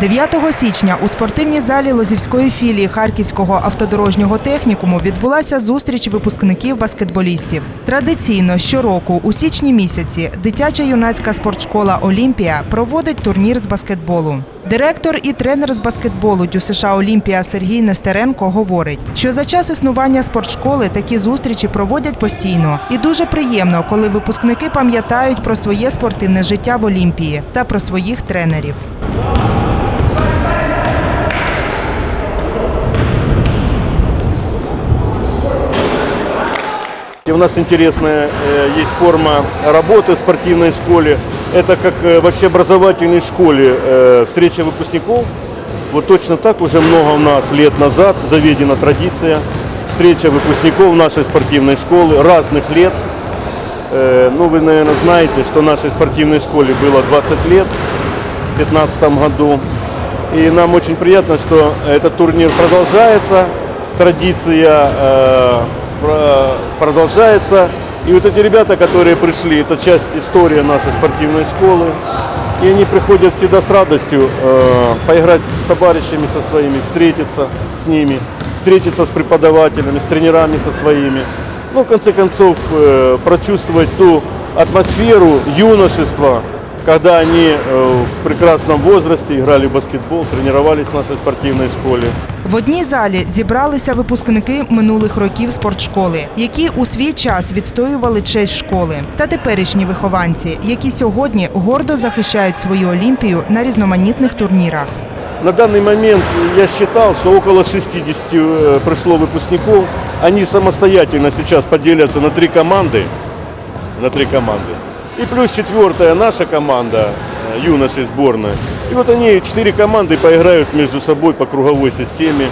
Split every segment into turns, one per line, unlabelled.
9 січня у спортивній залі Лозівської філії Харківського автодорожнього технікуму відбулася зустріч випускників баскетболістів. Традиційно щороку у січні місяці дитяча юнацька спортшкола Олімпія проводить турнір з баскетболу. Директор і тренер з баскетболу ДЮСШ Олімпія Сергій Нестеренко говорить, що за час існування спортшколи такі зустрічі проводять постійно, і дуже приємно, коли випускники пам'ятають про своє спортивне життя в Олімпії та про своїх тренерів.
И у нас интересная э, есть форма работы в спортивной школе. Это как э, в общеобразовательной школе э, встреча выпускников. Вот точно так уже много у нас лет назад заведена традиция встреча выпускников нашей спортивной школы разных лет. Ну, вы, наверное, знаете, что нашей спортивной школе было 20 лет в 2015 году. И нам очень приятно, что этот турнир продолжается, традиция продолжается. И вот эти ребята, которые пришли, это часть истории нашей спортивной школы. И они приходят всегда с радостью э, поиграть с товарищами со своими, встретиться с ними, встретиться с преподавателями, с тренерами со своими. Ну, в конце концов, э, прочувствовать ту атмосферу юношества, когда они э, в прекрасном возрасте играли в баскетбол, тренировались в нашей спортивной школе.
В одній залі зібралися випускники минулих років спортшколи, які у свій час відстоювали честь школи, та теперішні вихованці, які сьогодні гордо захищають свою олімпію на різноманітних турнірах.
На данный момент я считал, что около 60 э, пришло выпускников. Они самостоятельно сейчас поделятся на три команды. На три команды. И плюс четвертая наша команда, э, юношей сборная. И вот они, четыре команды, поиграют между собой по круговой системе.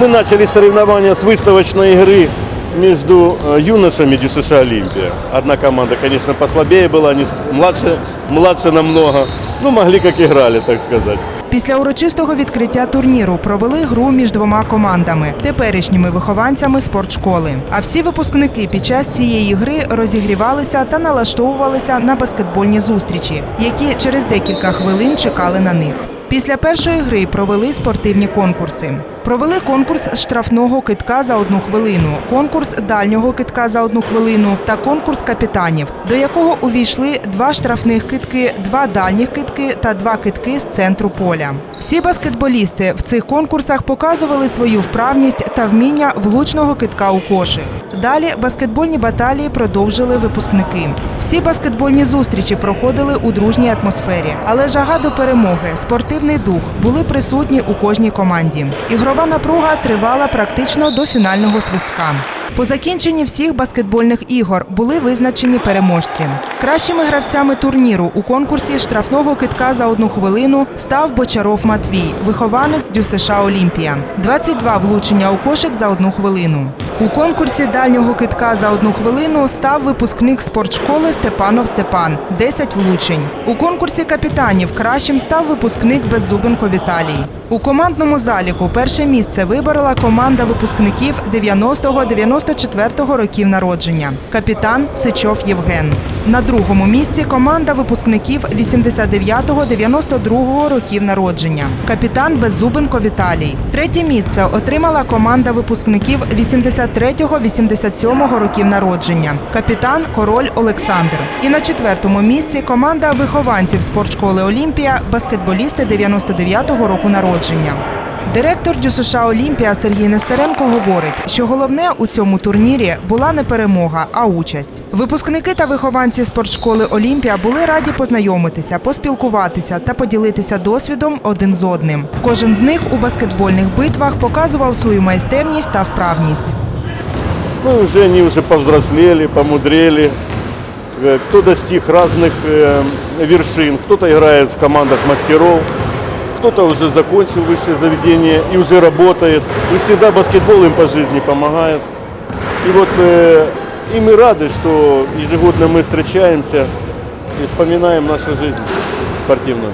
Мы начали соревнования с выставочной игры между э, юношами ДЮСШ «Олимпия». Одна команда, конечно, послабее была, они с- младше, младше намного. Ну, могли как играли, так сказать.
Після урочистого відкриття турніру провели гру між двома командами теперішніми вихованцями спортшколи. А всі випускники під час цієї гри розігрівалися та налаштовувалися на баскетбольні зустрічі, які через декілька хвилин чекали на них. Після першої гри провели спортивні конкурси. Провели конкурс штрафного китка за одну хвилину, конкурс дальнього китка за одну хвилину та конкурс капітанів, до якого увійшли два штрафних китки, два дальніх китки та два китки з центру поля. Всі баскетболісти в цих конкурсах показували свою вправність та вміння влучного китка у кошик. Далі баскетбольні баталії продовжили випускники. Всі баскетбольні зустрічі проходили у дружній атмосфері, але жага до перемоги, спортивний дух були присутні у кожній команді. Ігрова напруга тривала практично до фінального свистка. По закінченні всіх баскетбольних ігор були визначені переможці. Кращими гравцями турніру у конкурсі штрафного китка за одну хвилину став Бочаров Матвій, вихованець ДЮСШ Олімпія. 22 влучення у кошик за одну хвилину. У конкурсі дальнього китка за одну хвилину став випускник спортшколи Степанов Степан 10 влучень. У конкурсі капітанів кращим став випускник Беззубенко Віталій. У командному заліку перше місце виборола команда випускників 90-94 років народження. Капітан Сичов Євген. На другому місці команда випускників 89-92 років народження. Капітан Беззубенко Віталій. Третє місце отримала команда випускників 83-87 років народження. Капітан Король Олександр. І на четвертому місці команда вихованців спортшколи Олімпія, баскетболісти 99-го року народження. Директор ДЮСШ Олімпія Сергій Нестеренко говорить, що головне у цьому турнірі була не перемога, а участь. Випускники та вихованці спортшколи Олімпія були раді познайомитися, поспілкуватися та поділитися досвідом один з одним. Кожен з них у баскетбольних битвах показував свою майстерність та вправність.
Ну, уже они уже повзрослели, помудрели. Э, Кто достиг разных э, вершин, кто-то играет в командах мастеров, кто-то уже закончил высшее заведение и уже работает. И всегда баскетбол им по жизни помогает. И вот э, и мы рады, что ежегодно мы встречаемся и вспоминаем нашу жизнь спортивную.